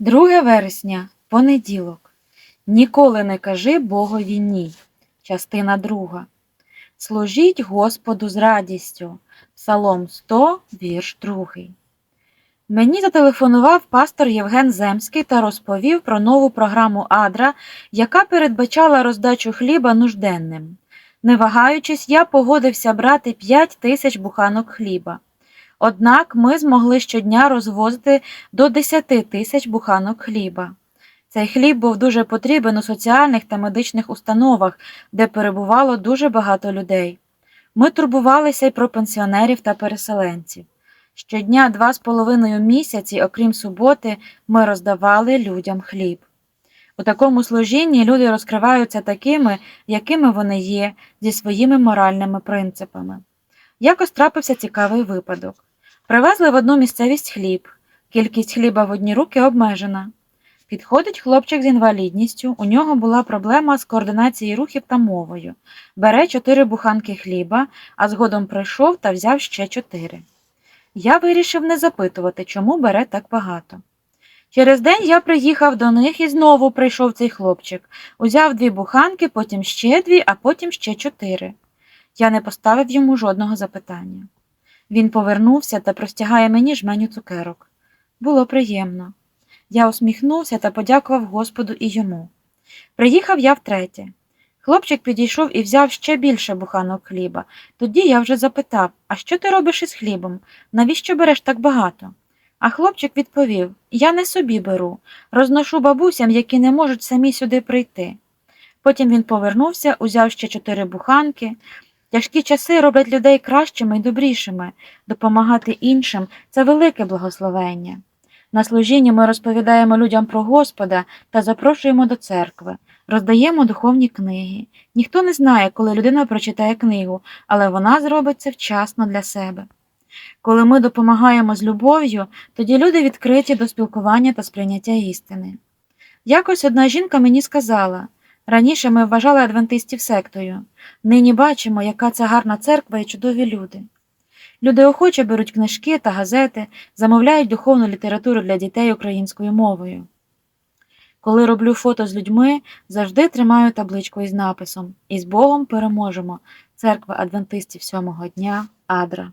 2 вересня, понеділок. Ніколи не кажи Богові ні. Частина 2. Служіть Господу з радістю. Псалом 100, вірш 2. Мені зателефонував пастор Євген Земський та розповів про нову програму Адра, яка передбачала роздачу хліба нужденним. Не вагаючись, я погодився брати 5 тисяч буханок хліба. Однак ми змогли щодня розвозити до 10 тисяч буханок хліба. Цей хліб був дуже потрібен у соціальних та медичних установах, де перебувало дуже багато людей. Ми турбувалися й про пенсіонерів та переселенців. Щодня два з половиною місяці, окрім суботи, ми роздавали людям хліб. У такому служінні люди розкриваються такими, якими вони є, зі своїми моральними принципами. Якось трапився цікавий випадок. Привезли в одну місцевість хліб. Кількість хліба в одні руки обмежена. Підходить хлопчик з інвалідністю, у нього була проблема з координацією рухів та мовою. Бере чотири буханки хліба, а згодом прийшов та взяв ще чотири. Я вирішив не запитувати, чому бере так багато. Через день я приїхав до них і знову прийшов цей хлопчик. Узяв дві буханки, потім ще дві, а потім ще чотири. Я не поставив йому жодного запитання. Він повернувся та простягає мені жменю цукерок. Було приємно. Я усміхнувся та подякував Господу і йому. Приїхав я втретє. Хлопчик підійшов і взяв ще більше буханок хліба. Тоді я вже запитав, а що ти робиш із хлібом? Навіщо береш так багато? А хлопчик відповів Я не собі беру, розношу бабусям, які не можуть самі сюди прийти. Потім він повернувся, узяв ще чотири буханки. Тяжкі часи роблять людей кращими і добрішими. Допомагати іншим це велике благословення. На служінні ми розповідаємо людям про Господа та запрошуємо до церкви, роздаємо духовні книги. Ніхто не знає, коли людина прочитає книгу, але вона зробить це вчасно для себе. Коли ми допомагаємо з любов'ю, тоді люди відкриті до спілкування та сприйняття істини. Якось одна жінка мені сказала раніше ми вважали адвентистів сектою, нині бачимо, яка це гарна церква і чудові люди. Люди охоче беруть книжки та газети, замовляють духовну літературу для дітей українською мовою. Коли роблю фото з людьми, завжди тримаю табличку із написом І з Богом переможемо. Церква адвентистів сьомого дня Адра.